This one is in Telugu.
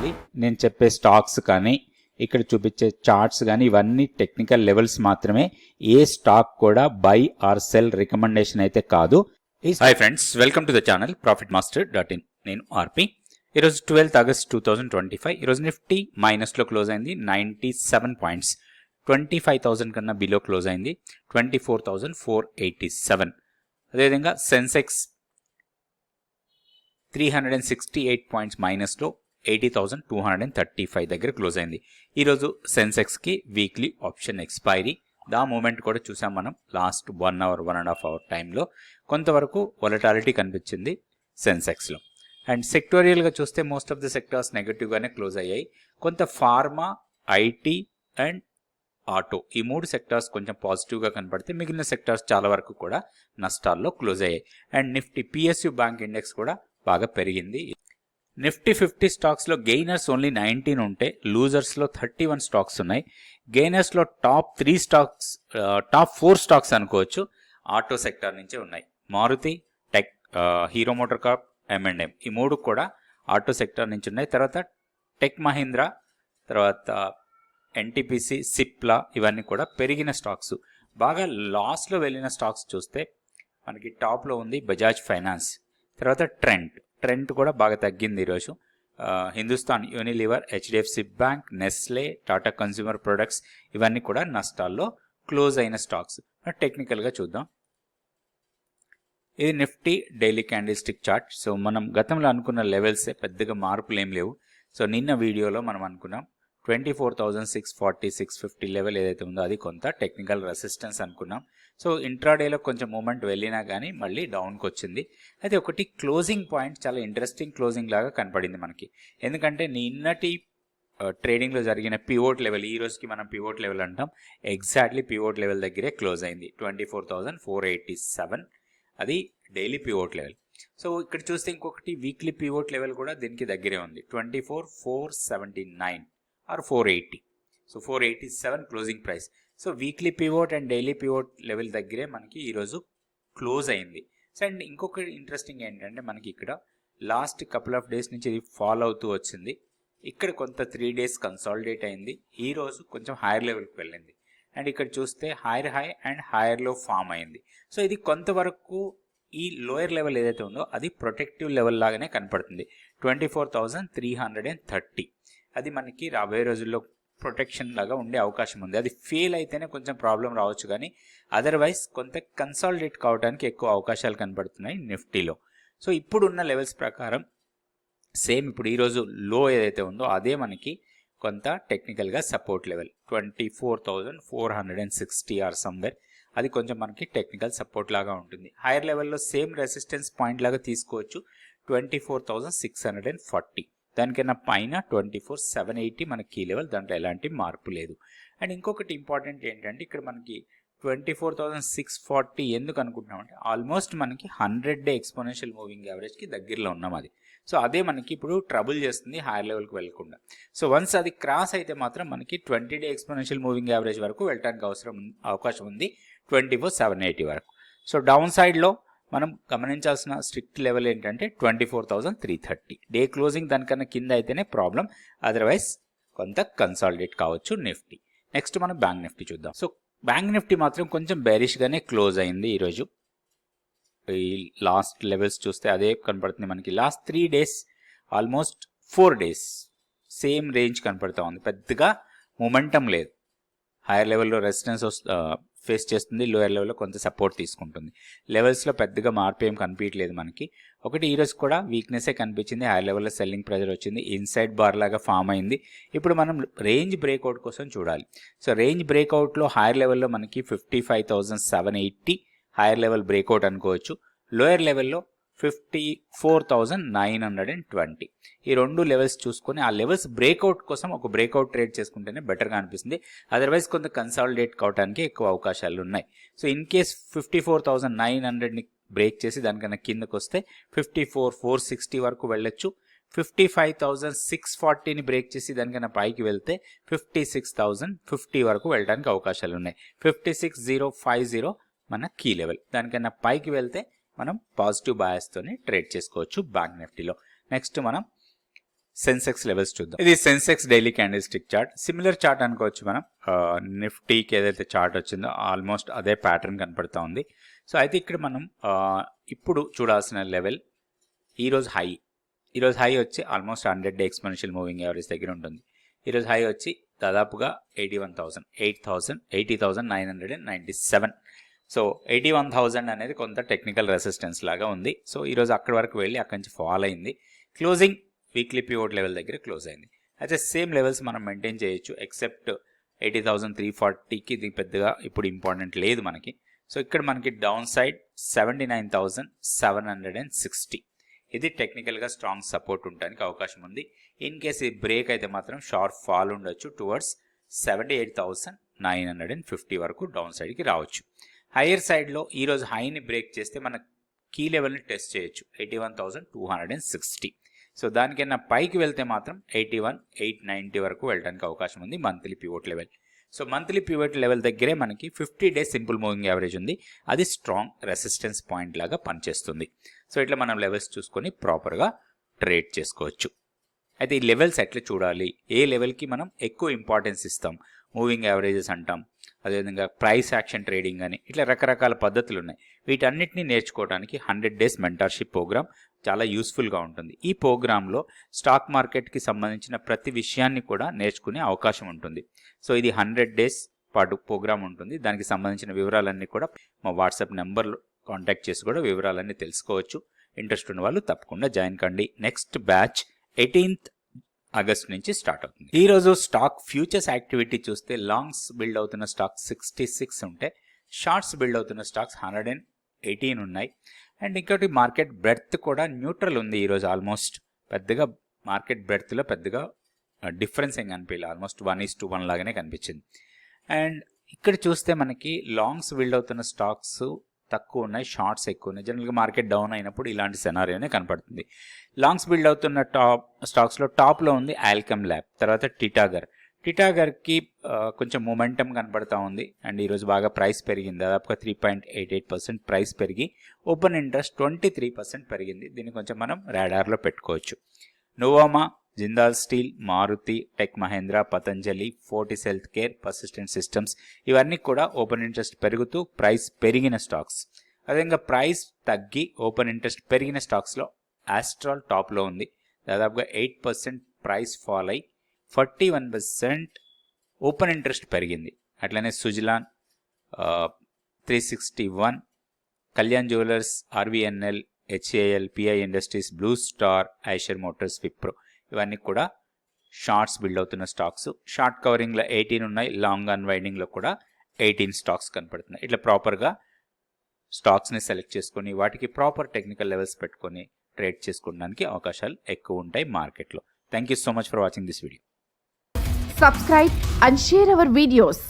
చేయాలి నేను చెప్పే స్టాక్స్ కానీ ఇక్కడ చూపించే చార్ట్స్ కానీ ఇవన్నీ టెక్నికల్ లెవెల్స్ మాత్రమే. ఏ స్టాక్ కూడా బై ఆర్ సెల్ రికమెండేషన్ అయితే కాదు. Hi friends welcome to the channel profit master dot in నేను ఆర్పి. ఈరోజు twelfth August two thousand twenty five ఈరోజు నిఫ్టీ మైనస్లో క్లోజ్ అయింది ninety seven points. Twenty five thousand కన్నా బిలో క్లోజ్ అయింది twenty four thousand four eighty seven. అదేవిధంగా Sensex three hundred and sixty eight points మైనస్లో eighty thousand two hundred and thirty five దగ్గర క్లోజ్ అయింది. ఈరోజు సెన్సెక్స్కి weekly option expiry. The moment కూడా చూసాం మనం last one hour one and half hour టైంలో. కొంతవరకు వొలటాలిటీ కనిపించింది సెన్సెక్స్లో. అండ్ సెక్టోరియల్గా చూస్తే మోస్ట్ ఆఫ్ ది సెక్టార్స్ నెగటివ్గానే క్లోజ్ అయ్యాయి. కొంత ఫార్మా ఐటీ అండ్ ఆటో ఈ మూడు సెక్టార్స్ కొంచెం పాజిటివ్గా కనపడితే మిగిలిన సెక్టార్స్ చాలా వరకు కూడా నష్టాల్లో క్లోజ్ అయ్యాయి. And Nifty PSU bank index కూడా బాగా పెరిగింది. నిఫ్టీ ఫిఫ్టీ స్టాక్స్లో గెయినర్స్ ఓన్లీ నైన్టీన్ ఉంటే లూజర్స్లో థర్టీ వన్ స్టాక్స్ ఉన్నాయి. గెయినర్స్లో top three stocks top four stocks అనుకోవచ్చు ఆటో సెక్టార్ నుంచే ఉన్నాయి. Maruti tech Hero MotoCorp M and M ఈ మూడు కూడా ఆటో సెక్టార్ నుంచి ఉన్నాయి. తర్వాత టెక్ మహీంద్రా తర్వాత ఎన్టీపీసీ సిప్లా ఇవన్నీ కూడా పెరిగిన స్టాక్స్. బాగా లాస్లో వెళ్ళిన స్టాక్స్ చూస్తే మనకి టాప్లో ఉంది బజాజ్ ఫైనాన్స్. తర్వాత ట్రెంట్. ట్రెండ్ కూడా బాగా తగ్గింది ఈరోజు. Hindustan Unilever HDFC bank Nestle Tata consumer products ఇవన్నీ కూడా నష్టాల్లో క్లోజ్ అయిన స్టాక్స్. టెక్నికల్గా చూద్దాం. ఇది Nifty daily candlestick chart. So మనం గతంలో అనుకున్న లెవెల్సే పెద్దగా మార్పులు ఏం లేవు. సో నిన్న వీడియోలో మనం అనుకున్నాం twenty four thousand six forty six fifty level ఏదైతే ఉందో అది కొంత టెక్నికల్ రెసిస్టెన్స్ అనుకున్నాం. సో ఇంట్రాడేలో కొంచెం మూమెంట్ వెళ్ళినా కానీ మళ్ళీ డౌన్కి వచ్చింది. అయితే ఒకటి క్లోజింగ్ పాయింట్ చాలా ఇంట్రెస్టింగ్ క్లోజింగ్ లాగా కనపడింది మనకి. ఎందుకంటే నిన్నటి ట్రేడింగ్లో జరిగిన పివోట్ లెవెల్ ఈ రోజుకి మనం పివోట్ లెవెల్ అంటాం. ఎగ్జాక్ట్లీ పివోట్ లెవెల్ దగ్గరే క్లోజ్ అయింది. Twenty four thousand four eighty seven అది డైలీ పివోట్ లెవెల్ సో ఇక్కడ చూస్తే ఇంకొకటి వీక్లీ పివోట్ లెవెల్ కూడా దీనికి దగ్గరే ఉంది. Twenty four four seventy nine or four eighty so four eighty seven closing price so weekly pivot and daily pivot level దగ్గరే మనకి ఈరోజు క్లోజ్ అయింది. సో అండ్ ఇంకొక ఇంట్రెస్టింగ్ ఏంటంటే మనకి ఇక్కడ లాస్ట్ కపుల్ ఆఫ్ డేస్ నుంచి ఇది ఫాలో అవుతూ వచ్చింది. ఇక్కడ కొంత త్రీ డేస్ కన్సాలిడేట్ అయింది. ఈ రోజు కొంచెం హైయర్ లెవెల్కి వెళ్ళింది. అండ్ ఇక్కడ చూస్తే హైయర్ హై అండ్ హైయర్లో ఫామ్ అయింది. సో ఇది కొంతవరకు ఈ లోయర్ లెవెల్ ఏదైతే ఉందో అది ప్రొటెక్టివ్ లెవెల్ లాగానే కనపడుతుంది. Twenty four thousand three hundred and thirty అది మనకి రాబోయే రోజుల్లో ప్రొటెక్షన్ లాగా ఉండే అవకాశం ఉంది. అది ఫెయిల్ అయితేనే కొంచెం ప్రాబ్లం రావచ్చు కానీ అదర్వైజ్ కొంత కన్సాలిడేట్ కావడానికి ఎక్కువ అవకాశాలు కనబడుతున్నాయి నిఫ్టీలో. సో ఇప్పుడున్న లెవెల్స్ ప్రకారం సేమ్ ఇప్పుడు ఈరోజు లో ఏదైతే ఉందో అదే మనకి కొంత టెక్నికల్గా support level twenty four thousand four hundred and sixty or somewhere అది కొంచెం మనకి టెక్నికల్ సపోర్ట్ లాగా ఉంటుంది. హైయర్ లెవెల్లో సేమ్ రెసిస్టెన్స్ పాయింట్ లాగా తీసుకోవచ్చు twenty four thousand six hundred and forty దానికన్నా పైన ట్వంటీ ఫోర్ సెవెన్ ఎయిటీ మన కీ లెవెల్ దాంట్లో ఎలాంటి మార్పు లేదు. అండ్ ఇంకొకటి ఇంపార్టెంట్ ఏంటంటే ఇక్కడ మనకి twenty four thousand six forty ఎందుకు అనుకుంటున్నామంటే ఆల్మోస్ట్ మనకి హండ్రెడ్ డే ఎక్స్పోనెన్షియల్ మూవింగ్ యావరేజ్కి దగ్గరలో ఉన్నాం అది. సో అదే మనకి ఇప్పుడు ట్రబుల్ చేస్తుంది హైయర్ లెవెల్కి వెళ్ళకుండా సో వన్స్ అది క్రాస్ అయితే మాత్రం మనకి twenty day exponential moving average వరకు వెళ్ళడానికి అవసరం అవకాశం ఉంది ట్వంటీ ఫోర్ సెవెన్ ఎయిటీ వరకు. సో డౌన్ సైడ్లో మనం గమనించాల్సిన స్ట్రిక్ట్ లెవెల్ ఏంటంటే twenty four thousand three thirty. Day closing దానికన్నా కింద అయితేనే ప్రాబ్లం. అదర్వైజ్ కొంత కన్సాలిడేట్ కావచ్చు నిఫ్టీ. నెక్స్ట్ మనం బ్యాంక్ నిఫ్టీ చూద్దాం. సో బ్యాంక్ నిఫ్టీ మాత్రం కొంచెం బెరిష్గానే క్లోజ్ అయింది ఈరోజు. ఈ లాస్ట్ లెవెల్స్ చూస్తే అదే కనపడుతుంది మనకి. Last three days almost four days same range కనపడుతూ ఉంది. పెద్దగా మొమెంటం లేదు. హైయర్ లెవెల్లో రెసిస్టెన్స్ ఫేస్ చేస్తుంది లోయర్ లెవెల్లో కొంత సపోర్ట్ తీసుకుంటుంది. లెవెల్స్లో పెద్దగా మార్పు ఏం కనిపించలేదు మనకి. ఒకటి ఈరోజు కూడా వీక్నెస్సే కనిపించింది హై లెవెల్లో సెల్లింగ్ ప్రెజర్ వచ్చింది ఇన్సైడ్ బార్ లాగా ఫామ్ అయింది. ఇప్పుడు మనం రేంజ్ బ్రేక్అవుట్ కోసం చూడాలి. సో రేంజ్ బ్రేక్అవుట్లో హైయర్ లెవెల్లో మనకి fifty five thousand seven eighty higher level breakout అనుకోవచ్చు. లోయర్ లెవెల్లో fifty four thousand nine hundred and twenty. ఈ రెండు లెవెల్స్ చూసుకొని ఆ లెవెల్స్ బ్రేక్అవుట్ కోసం ఒక బ్రేక్అవుట్ ట్రేడ్ చేసుకుంటేనే బెటర్గా అనిపిస్తుంది. అదర్వైజ్ కొంత కన్సాలిడేట్ కావడానికి ఎక్కువ అవకాశాలు ఉన్నాయి. So in case fifty four thousand nine హండ్రెడ్ని break చేసి దానికన్నా కిందకు వస్తే ఫిఫ్టీ ఫోర్ ఫోర్ సిక్స్టీ వరకు వెళ్ళొచ్చు. ఫిఫ్టీ ఫైవ్ థౌజండ్ సిక్స్ ఫార్టీని బ్రేక్ చేసి దానికన్నా పైకి వెళ్తే ఫిఫ్టీ సిక్స్ థౌజండ్ ఫిఫ్టీ వరకు వెళ్ళడానికి అవకాశాలు ఉన్నాయి. Fifty six zero five zero మన కీ లెవెల్ దానికన్నా పైకి వెళ్తే మనం పాజిటివ్ బయాస్తోనే ట్రేడ్ చేసుకోవచ్చు బ్యాంక్ నిఫ్టీలో నెక్స్ట్ మనం సెన్సెక్స్ లెవెల్స్ చూద్దాం. ఇది Sensex daily candlestick chart similar chart అనుకోవచ్చు మనం. నిఫ్టీకి ఏదైతే చార్ట్ వచ్చిందో ఆల్మోస్ట్ అదే ప్యాటర్న్ కనపడుతూ ఉంది. సో అయితే ఇక్కడ మనం ఇప్పుడు చూడాల్సిన లెవెల్ ఈరోజు హై ఈరోజు హై వచ్చి almost hundred day exponential moving average దగ్గర ఉంటుంది. ఈరోజు హై వచ్చి దాదాపుగా eighty one thousand eight thousand eighty thousand nine hundred and ninety seven so eighty one thousand అనేది కొంత టెక్నికల్ రెసిస్టెన్స్ లాగా ఉంది. సో ఈరోజు అక్కడి వరకు వెళ్ళి అక్కడి నుంచి ఫాల్ అయింది. క్లోజింగ్ వీక్లీ పివోట్ లెవెల్ దగ్గర క్లోజ్ అయింది. అయితే సేమ్ లెవెల్స్ మనం మెయింటైన్ చేయొచ్చు ఎక్సెప్ట్ ఎయిటీ థౌసండ్ త్రీ ఫార్టీకి ఇది పెద్దగా ఇప్పుడు ఇంపార్టెంట్ లేదు మనకి. సో ఇక్కడ మనకి down side seventy nine thousand seven hundred and sixty ఇది టెక్నికల్గా స్ట్రాంగ్ సపోర్ట్ ఉండడానికి అవకాశం ఉంది. ఇన్ కేస్ ఈ బ్రేక్ అయితే మాత్రం షార్ప్ ఫాల్ ఉండొచ్చు towards seventy eight thousand nine hundred and fifty వరకు డౌన్ సైడ్కి రావచ్చు. హైయర్ సైడ్లో ఈరోజు హైని బ్రేక్ చేస్తే మన కీ లెవెల్ని టెస్ట్ చేయొచ్చు. Eighty one thousand two hundred and sixty. So దానికన్నా పైకి వెళ్తే మాత్రం ఎయిటీ వన్ ఎయిట్ నైంటీ వరకు వెళ్ళడానికి అవకాశం ఉంది monthly pivot level. So monthly pivot level దగ్గరే మనకి fifty days simple moving average ఉంది. అది స్ట్రాంగ్ రెసిస్టెన్స్ పాయింట్ లాగా పనిచేస్తుంది. సో ఇట్లా మనం లెవెల్స్ చూసుకొని ప్రాపర్గా ట్రేడ్ చేసుకోవచ్చు. అయితే ఈ లెవెల్స్ ఎట్లా చూడాలి? ఏ లెవెల్కి మనం ఎక్కువ ఇంపార్టెన్స్ ఇస్తాం? మూవింగ్ యావరేజెస్ అంటాం. అదేవిధంగా ప్రైస్ యాక్షన్ ట్రేడింగ్ అని ఇట్లా రకరకాల పద్ధతులు ఉన్నాయి వీటన్నిటిని నేర్చుకోవడానికి హండ్రెడ్ డేస్ మెంటర్షిప్ ప్రోగ్రామ్ చాలా యూస్ఫుల్గా ఉంటుంది. ఈ ప్రోగ్రాంలో స్టాక్ మార్కెట్కి సంబంధించిన ప్రతి విషయాన్ని కూడా నేర్చుకునే అవకాశం ఉంటుంది. సో ఇది హండ్రెడ్ డేస్ పాటు ప్రోగ్రామ్ ఉంటుంది. దానికి సంబంధించిన వివరాలన్నీ కూడా మా వాట్సాప్ నెంబర్లో కాంటాక్ట్ చేసి కూడా వివరాలన్నీ తెలుసుకోవచ్చు. ఇంట్రెస్ట్ ఉన్న వాళ్ళు తప్పకుండా జాయిన్ కండి. నెక్స్ట్ బ్యాచ్ ఎయిటీన్త్ ఆగస్ట్ నుంచి స్టార్ట్ అవుతుంది. ఈ రోజు స్టాక్ ఫ్యూచర్స్ యాక్టివిటీ చూస్తే లాంగ్స్ బిల్డ్ అవుతున్న స్టాక్ సిక్స్టీ సిక్స్ ఉంటే షార్ట్స్ బిల్డ్ అవుతున్న స్టాక్స్ హండ్రెడ్ అండ్ ఎయిటీన్ ఉన్నాయి. అండ్ ఇంకోటి మార్కెట్ బ్రెడ్త్ కూడా న్యూట్రల్ ఉంది ఈరోజు ఆల్మోస్ట్. పెద్దగా మార్కెట్ బ్రెడ్త్లో పెద్దగా డిఫరెన్స్ ఏం కనిపించలేదు almost one is to one లాగానే కనిపించింది. అండ్ ఇక్కడ చూస్తే మనకి లాంగ్స్ బిల్డ్ అవుతున్న స్టాక్స్ తక్కువ ఉన్నాయి షార్ట్స్ ఎక్కువ ఉన్నాయి. జనరల్గా మార్కెట్ డౌన్ అయినప్పుడు ఇలాంటి సెనారియోనే కనపడుతుంది. లాంగ్స్ బిల్డ్ అవుతున్న టాప్ స్టాక్స్లో టాప్లో ఉంది ఆల్కమ్ ల్యాబ్ తర్వాత టిటాగర్. టిటాగర్కి కొంచెం మొమెంటం కనపడతా ఉంది. అండ్ ఈరోజు బాగా ప్రైస్ పెరిగింది. దాదాపుగా three point eight eight percent price పెరిగి open interest twenty three percent పెరిగింది. దీన్ని కొంచెం మనం రాడార్లో పెట్టుకోవచ్చు. Nuvama Jindal steel Maruti tech Mahindra Patanjali Fortis health care persistent systems ఇవన్నీ కూడా ఓపెన్ ఇంట్రెస్ట్ పెరుగుతూ ప్రైస్ పెరిగిన స్టాక్స్ అదేవిధంగా ప్రైస్ తగ్గి ఓపెన్ ఇంట్రెస్ట్ పెరిగిన స్టాక్స్లో ఆస్ట్రాల్ టాప్లో ఉంది. దాదాపుగా ఎయిట్ పర్సెంట్ ప్రైస్ ఫాల్ అయి forty one percent open interest పెరిగింది. అట్లనే Suzlon three sixty one Kalyan jewellers RVNL HAL PI industries blue star Eicher motors Wipro ఇవన్నీ కూడా షార్ట్స్ బిల్డ్ అవుతున్న స్టాక్స్. షార్ట్ కవరింగ్లో ఎయిటీన్ ఉన్నాయి లాంగ్ అన్వైండింగ్లో కూడా ఎయిటీన్ స్టాక్స్ కనపడుతున్నాయి. ఇట్లా ప్రాపర్గా స్టాక్స్ని సెలెక్ట్ చేసుకొని వాటికి ప్రాపర్ టెక్నికల్ లెవెల్స్ పెట్టుకొని ట్రేడ్ చేసుకోవడానికి అవకాశాలు ఎక్కువ ఉంటాయి మార్కెట్లో. Thank you so much for watching this video. Subscribe and share our videos